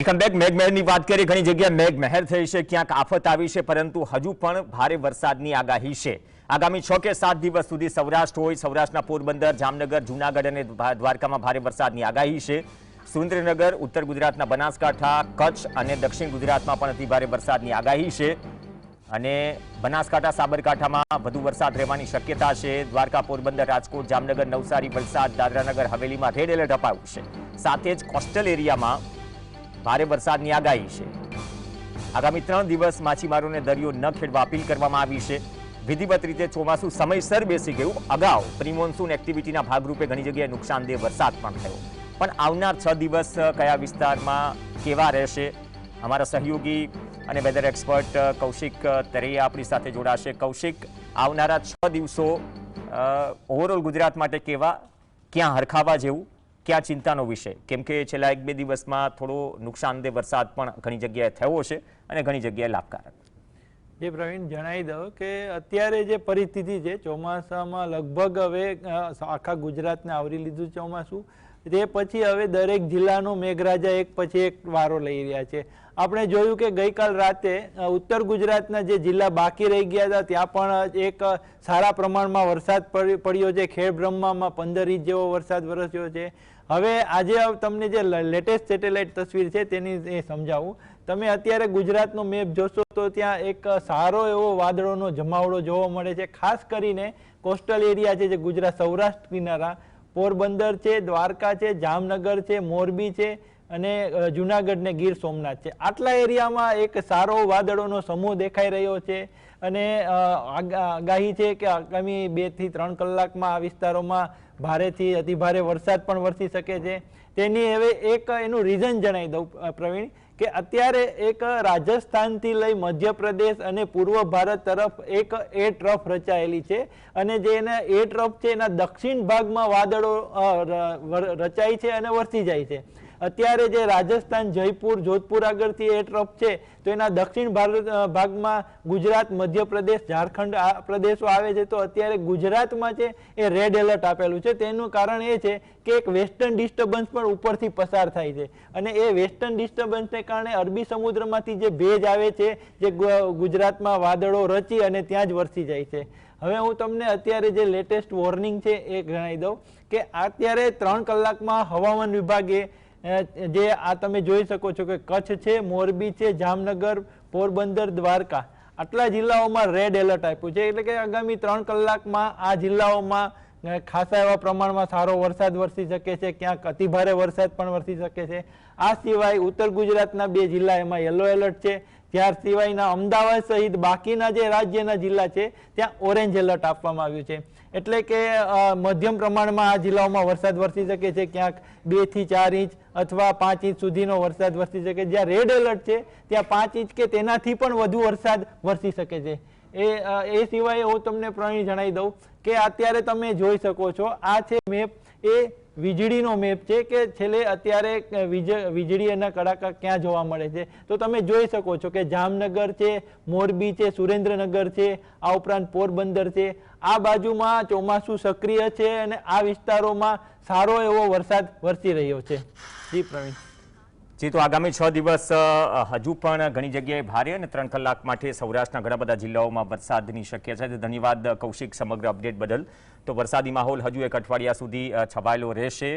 Welcome back મેઘમહેરની વાત કરીએ. ઘણી જગ્યાએ મેઘમહેર થઈ છે. ક્યાંક આફત આવી છે, પરંતુ હજુ પણ ભારે વરસાદની આગાહી છે. આગામી છ કે સાત દિવસ સુધી સૌરાષ્ટ્ર હોય, સૌરાષ્ટ્રના પોરબંદર, જામનગર, જૂનાગઢ અને દ્વારકામાં ભારે વરસાદની આગાહી છે. સુરેન્દ્રનગર, ઉત્તર ગુજરાતના બનાસકાંઠા, કચ્છ અને દક્ષિણ ગુજરાતમાં પણ અતિભારે વરસાદની આગાહી છે. અને બનાસકાંઠા, સાબરકાંઠામાં વધુ વરસાદ રહેવાની શક્યતા છે. દ્વારકા, પોરબંદર, રાજકોટ, જામનગર, નવસારી, વલસાડ, દાદરાનગર, હવેલીમાં રેડ એલર્ટ અપાયું છે. સાથે જ કોસ્ટલ એરિયામાં ભારે વરસાદની આગાહી છે. આગામી ત્રણ દિવસ માછીમારોને દરિયો ન ખેડવા અપીલ કરવામાં આવી છે. વિધિવત રીતે ચોમાસું સમયસર બેસી ગયું. અગાઉ પ્રિમોન્સૂન એક્ટિવિટીના ભાગરૂપે ઘણી જગ્યાએ નુકસાનદેહ વરસાદ પણ થયો. પણ આવનાર છ દિવસ કયા વિસ્તારમાં કેવા રહેશે? અમારા સહયોગી અને વેધર એક્સપર્ટ કૌશિક તરૈયા આપણી સાથે જોડાશે. કૌશિક, આવનારા છ દિવસો ઓવરઓલ ગુજરાત માટે કેવા? ક્યાં હરખાવા જેવું? ક્યાં ચિંતાનો વિષય? કેમ કે છેલ્લા એક બે દિવસમાં થોડો નુકસાનદેહ વરસાદ પણ ઘણી જગ્યાએ થયો છે અને ઘણી જગ્યાએ લાભકારક. જે પ્રવીણ જણાવી દઉં કે અત્યારે જે પરિસ્થિતિ છે, ચોમાસામાં લગભગ હવે આખા ગુજરાતને આવરી લીધું ચોમાસું. તે પછી હવે દરેક જિલ્લાનો મેઘરાજા એક પછી એક વારો લઈ રહ્યા છે. આપણે જોયું કે ગઈકાલ રાતે ઉત્તર ગુજરાતના જે જિલ્લા બાકી રહી ગયા હતા, ત્યાં પણ એક સારા પ્રમાણમાં વરસાદ પડ્યો છે. ખેડ બ્રહ્મામાં પંદર ઇંચ જેવો વરસાદ વરસ્યો છે. હવે આજે તમને જે લેટેસ્ટ સેટેલાઇટ તસવીર છે તેની એ સમજાવું. તમે અત્યારે ગુજરાતનો મેપ જોશો તો ત્યાં એક સારો એવો વાદળોનો જમાવડો જોવા મળે છે. ખાસ કરીને કોસ્ટલ એરિયા છે જે ગુજરાત સૌરાષ્ટ્ર કિનારા પોરબંદર છે, દ્વારકા છે, જામનગર છે, મોરબી છે અને જુનાગઢ ને ગીર સોમનાથ છે. આટલા એરિયામાં એક સારો વાદળોનો સમૂહ દેખાઈ રહ્યો છે અને આગાહી છે કે આગામી બેથી ત્રણ કલાકમાં આ વિસ્તારોમાં ભારેથી અતિભારે વરસાદ પણ વરસી શકે છે. તેની હવે એક એનું રીઝન જણાવી દઉં પ્રવીણ. કે અત્યારે એક રાજસ્થાનથી લઈ મધ્યપ્રદેશ અને પૂર્વ ભારત તરફ એક એ ટ્રફ રચાયેલી છે અને જે એના એ ટ્રફ છે એના દક્ષિણ ભાગમાં વાદળો રચાય છે અને વરસી જાય છે. અત્યારે જે રાજસ્થાન, જયપુર, જોધપુર આગળથી એ ટ્રફ છે, તો એના દક્ષિણ ભારત ભાગમાં ગુજરાત, મધ્યપ્રદેશ, ઝારખંડ આ પ્રદેશો આવે છે, તો અત્યારે ગુજરાતમાં છે એ રેડ એલર્ટ આપેલું છે. તેનું કારણ એ છે કે એક વેસ્ટર્ન ડિસ્ટર્બન્સ પણ ઉપરથી પસાર થાય છે. અને એ વેસ્ટર્ન ડિસ્ટર્બન્સને કારણે અરબી સમુદ્રમાંથી જે ભેજ આવે છે, જે ગુજરાતમાં વાદળો રચી અને ત્યાં જ વરસી જાય છે. હવે હું તમને અત્યારે જે લેટેસ્ટ વોર્નિંગ છે એ જણાવી દઉં કે અત્યારે ત્રણ કલાકમાં હવામાન વિભાગે જે આ તમે જોઈ શકો છો કે કચ્છ છે, મોરબી છે, જામનગર, પોરબંદર, દ્વારકા. આટલા જિલ્લાઓમાં રેડ એલર્ટ આપ્યું છે. એટલે કે આગામી ત્રણ કલાકમાં આ જિલ્લાઓમાં ખાસા એવા પ્રમાણમાં સારો વરસાદ વરસી શકે છે, ક્યાંક અતિભારે વરસાદ પણ વરસી શકે છે. આ સિવાય ઉત્તર ગુજરાતના બે જિલ્લા એમાં યલો એલર્ટ છે. ત્યાર સિવાયના અમદાવાદ સહિત બાકીના જે રાજ્યના જિલ્લા છે, ત્યાં ઓરેન્જ એલર્ટ આપવામાં આવ્યું છે. એટલે કે મધ્યમ પ્રમાણમાં આ જિલ્લાઓમાં વરસાદ વરસી શકે છે, ક્યાંક બેથી ચાર ઇંચ અથવા પાંચ ઇંચ સુધીનો વરસાદ વરસી શકે. જ્યાં રેડ એલર્ટ છે, ત્યાં પાંચ ઇંચ કે તેનાથી પણ વધુ વરસાદ વરસી શકે છે. એ એ સિવાય હું તમને પ્રણી જણાવી દઉં કે અત્યારે તમે જોઈ શકો છો, આ છે મેપ, એ વીજળીનો મેપ છે કે છેલ્લે અત્યારે વીજ- વીજળી એના કડાકા ક્યાં જોવા મળે છે. તો તમે જોઈ શકો છો કે જામનગર છે, મોરબી છે, સુરેન્દ્રનગર છે, આ ઉપરાંત પોરબંદર છે. આ બાજુમાં ચોમાસું સક્રિય છે અને આ વિસ્તારોમાં સારો એવો વરસાદ વરસી રહ્યો છે. જી પ્રવીણ. જી, તો આગામી છ દિવસ હજુ પણ ઘણી જગ્યાએ ભારે અને ત્રણ કલાક માટે સૌરાષ્ટ્રના ઘણા બધા જિલ્લાઓમાં વરસાદની શક્યતા છે. ધન્યવાદ કૌશિક સમગ્ર અપડેટ બદલ. તો વરસાદી માહોલ હજુ એક અઠવાડિયા સુધી છવાયેલો રહેશે.